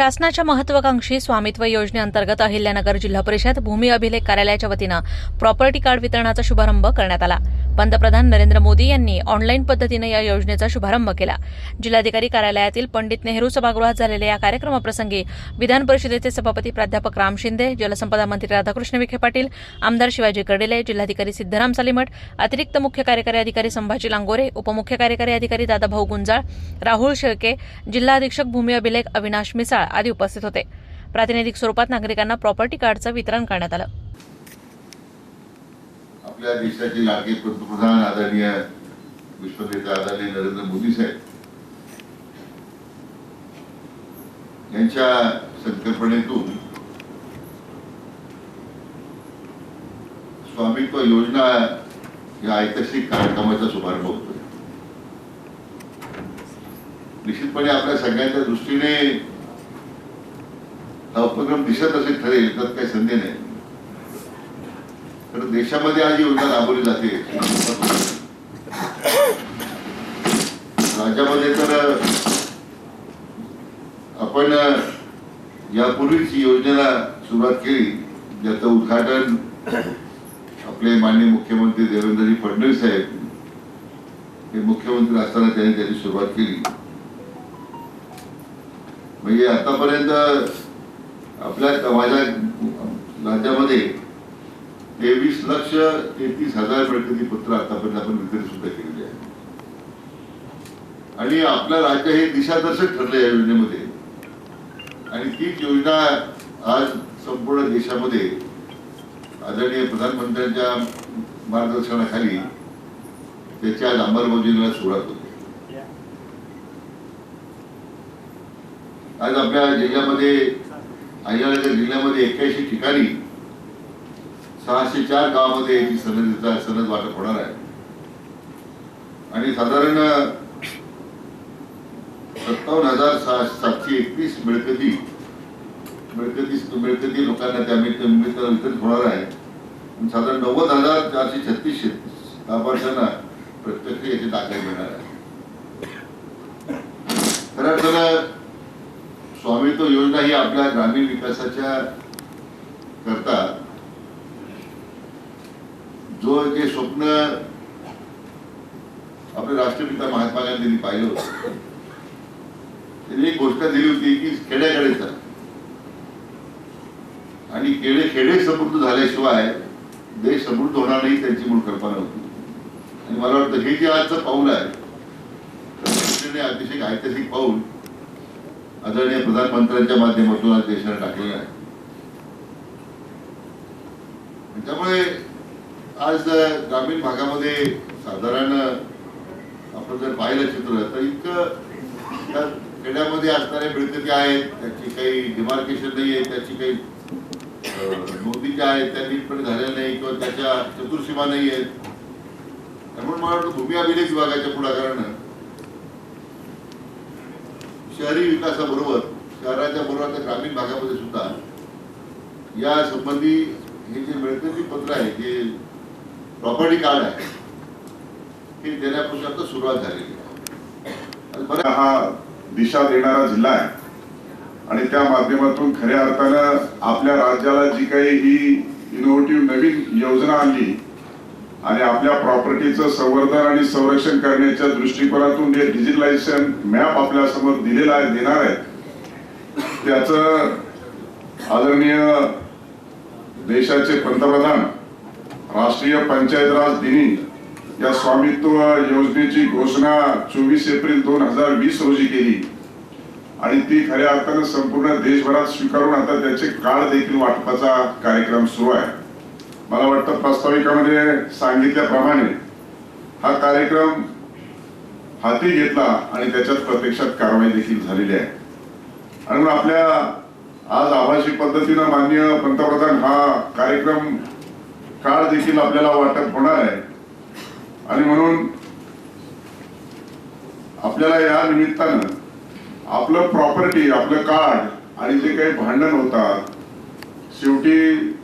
शासनाच्या महत्वाकांक्षी स्वामित्व योजनेअंतर्गत अहिल्यानगर जिल्हा परिषद भूमी अभिलेख कार्यालयाच्या वतीनं प्रॉपर्टी कार्ड वितरणाचा शुभारंभ करण्यात आला. पंतप्रधान नरेंद्र मोदी यांनी ऑनलाईन पद्धतीनं या योजनेचा शुभारंभ केला. जिल्हाधिकारी कार्यालयातील पंडित नेहरू सभागृहात झालेल्या या कार्यक्रमाप्रसंगी विधान परिषदेचे सभापती प्राध्यापक राम शिंदे जलसंपदा मंत्री राधाकृष्ण विखे पाटील आमदार शिवाजी कर्डिले जिल्हाधिकारी सिद्धराम सालीमठ अतिरिक्त मुख्य कार्यकारी अधिकारी संभाजी लांगोरे उपमुख्य कार्यकारी अधिकारी दादाभाऊ गुंजाळ राहुल शेळके जिल्हा अधीक्षक भूमी अभिलेख अविनाश मिसाळ आदी उपस्थित होते. प्रातिनिधिक स्वरूपात नागरिकांना प्रॉपर्टी कार्डचं वितरण करण्यात आलं. आपल्या देशाचे लाडके पंतप्रधान आदरणीय विश्वनेता आदरणीय नरेंद्र मोदी साहेब यांच्या संकल्पनेतून स्वामित्व योजना या ऐतिहासिक कार्यक्रमाचा शुभारंभ होतोय. निश्चितपणे आपल्या सगळ्यांच्या दृष्टीने हा उपक्रम दिसत असेल ठरेल तर काही संधी नाही. तर देशामध्ये आज योजना राबवली जाते. राज्यामध्ये तर आपण यापूर्वीच योजनेला सुरुवात केली ज्याचं उद्घाटन आपले माननीय मुख्यमंत्री देवेंद्रजी फडणवीस साहेब हे मुख्यमंत्री असताना त्यांनी त्याची सुरुवात केली. म्हणजे आतापर्यंत आपल्या माझ्या राज्यामध्ये तेवीस लक्ष तेहतीस हजार मिळकती पत्र आतापर्यंत आपण विक्री सुद्धा केलेली आहे आणि आपलं राज्य हे दिशादर्शक ठरलं या योजनेमध्ये. आणि तीच योजना आज संपूर्ण देशामध्ये आदरणीय प्रधानमंत्र्यांच्या मार्गदर्शनाखाली त्याची आज अंमलबजावणीला सुरुवात होते. आज आपल्या जिल्ह्यामध्ये अहिल्यानगर जिल्ह्यामध्ये एक्क्याऐंशी ठिकाणी सहाशे चार गावामध्ये याची सनदीचा सनद वाटप होणार आहे. आणि साधारण सत्तावन्न हजार सातशे एकतीस मिळकती मिळकती मिळकती लोकांना त्या निमित्तानं वितरित होणार आहे. साधारण नव्वद हजार चारशे छत्तीस लाभार्थ्यांना प्रत्यक्ष याचे दाखल मिळणार आहे. खरं अर्थानं स्वामित्व योजना ही आपल्या ग्रामीण विकासाच्या करता जो जे स्वप्न आपले राष्ट्रपिता महात्मा गांधींनी पाहिलं होतं. त्यांनी एक घोषणा दिली होती की खेड्याकडे जा आणि खेडे खेडे समृद्ध झाल्याशिवाय देश समृद्ध होणार नाही त्यांची मूळ कल्पना होती. आणि मला वाटतं हे जे आजचं पाऊल आहे अतिशय ऐतिहासिक पाऊल आदरणीय प्रधानमंत्र्यांच्या माध्यमातून आज देशाने टाकलेलं आहे. त्यामुळे आज ग्रामीण भागामध्ये साधारण आपण जर पाहिलं चित्र तर इतकं त्या खेड्यामध्ये असणाऱ्या मिळकती आहेत त्याची काही डिमार्केशन नाही आहे त्याची काही नोंदी ज्या आहेत त्या नीटपणे झालेल्या नाही किंवा त्याच्या चतुर्सीमा नाही आहेत त्यामुळे मला वाटतं भूमी अभिलेख विभागाच्या पुढाकारानं शहरी विकासाबरोबर शहराच्या बरोबर ग्रामीण भागामध्ये सुद्धा या संबंधी हे जे मिळकती पत्र आहे जे प्रॉपर्टी कार्ड आहे. हे देण्यापासून आता सुरुवात झालेली आहे. बरं हा दिशा देणारा जिल्हा आहे. आणि त्या माध्यमातून खऱ्या अर्थानं आपल्या राज्याला जी काही ही इनोव्हेटिव्ह नवीन योजना आणली आणि आपल्या प्रॉपर्टीचं संवर्धन आणि संरक्षण करण्याच्या दृष्टिकोनातून जे डिजिटलायझेशन मॅप आपल्यासमोर दिलेला आहे देणार आहे त्याच आदरणीय देशाचे पंतप्रधान राष्ट्रीय पंचायत राज दिनी या स्वामित्व योजनेची घोषणा चोवीस एप्रिल दोन हजार वीस रोजी केली. आणि ती खऱ्या अर्थानं संपूर्ण देशभरात स्वीकारून आता त्याचे काळ देखील वाटपाचा कार्यक्रम सुरू आहे. मला वाटतं प्रस्ताविकामध्ये सांगितल्याप्रमाणे हा कार्यक्रम हाती घेतला आणि त्याच्यात प्रत्यक्षात कारवाई देखील झालेली आहे. आणि मग आपल्या आज आभासी पद्धतीनं माननीय पंतप्रधान हा कार्यक्रम काळ देखील आपल्याला वाटप होणार आहे. आणि म्हणून आपल्याला या निमित्तानं आपलं प्रॉपर्टी आपलं कार्ड आणि जे काही भांडण होतात शेवटी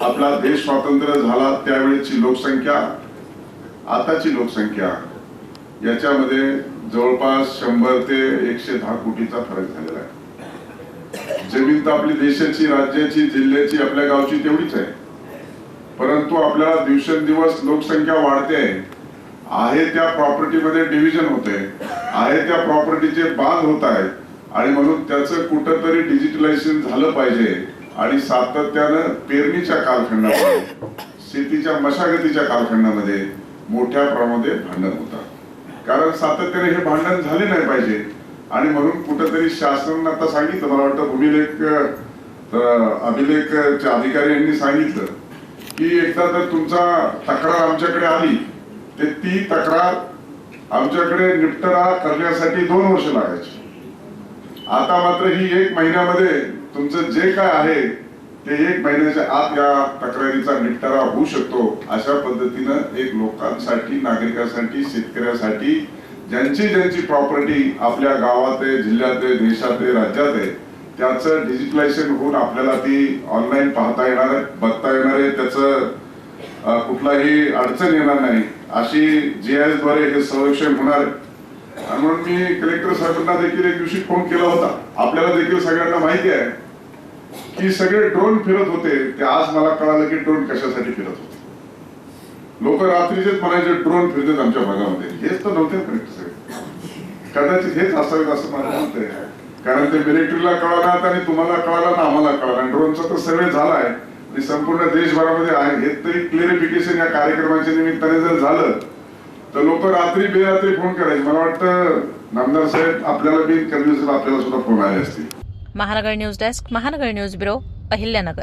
आपला देश स्वातंत्र्य झाला त्यावेळेची लोकसंख्या आताची लोकसंख्या याच्यामध्ये जवळपास शंभर ते एकशे दहा कोटीचा फरक झालेला आहे. जमीन तर आपली देशाची राज्याची जिल्ह्याची आपल्या गावची तेवढीच आहे. परंतु आपल्याला दिवसेंदिवस लोकसंख्या वाढते. आहे आहे त्या प्रॉपर्टीमध्ये डिव्हिजन होते. आहे त्या प्रॉपर्टीचे बांध होत आहेत. आणि म्हणून त्याचं कुठंतरी डिजिटलायझेशन झालं पाहिजे. आणि सातत्यानं पेरणीच्या कालखंडामध्ये शेतीच्या मशागतीच्या कालखंडामध्ये मोठ्या प्रमाणामध्ये भांडण होतात. कारण सातत्याने हे भांडण झाले नाही पाहिजे. आणि म्हणून कुठंतरी शासनानं आता सांगितलं मला वाटतं भूमिलेख अभिलेखच्या अधिकारी यांनी सांगितलं. की एकदा जर तुमचा तक्रार आमच्याकडे आली तर ती तक्रार आमच्याकडे निपटारा करण्यासाठी दोन वर्ष लागायची. आता मात्र ही एक महिन्यामध्ये तुमचं जे काय आहे ते एक महिन्याच्या आत या तक्रारीचा निपटारा होऊ शकतो अशा पद्धतीनं एक लोकांसाठी नागरिकांसाठी शेतकऱ्यासाठी ज्यांची ज्यांची प्रॉपर्टी आपल्या गावात आहे जिल्ह्यात आहे देशात आहे राज्यात आहे त्याचं डिजिटलायझेशन होऊन आपल्याला ती ऑनलाईन पाहता येणार आहे बघता येणार आहे त्याचं कुठलाही अडचण येणार नाही. अशी जी आयद्वारे हे संरक्षण होणार आहे. आणि म्हणून मी कलेक्टर साहेबांना देखील एक दिवशी फोन केला होता. आपल्याला देखील सगळ्यांना माहिती आहे की सगळे ड्रोन फिरत होते. ते आज मला कळालं की ड्रोन कशासाठी फिरत होते. लोक रात्रीचेच म्हणायचे ड्रोन फिरतात आमच्या भागामध्ये. हेच तर नव्हते कलेक्टर साहेब. कदाचित हेच असावेत असं मला मत आहे कारण ते मिलिटरीला कळाला आणि तुम्हाला कळालं ना आम्हाला कळालं. ड्रोनचा तर सर्वे झालाय. आणि संपूर्ण देशभरामध्ये आहे. हे तरी क्लिअरिफिकेशन या कार्यक्रमाच्या निमित्ताने जर झालं तर लोक रात्री बेरात्री फोन करायचे. मला वाटतं नामदार साहेब आपल्याला बी कधी आपल्याला सुद्धा फोन आले असतील. Mahanagar news desk Mahanagar news bureau Ahilyanagar.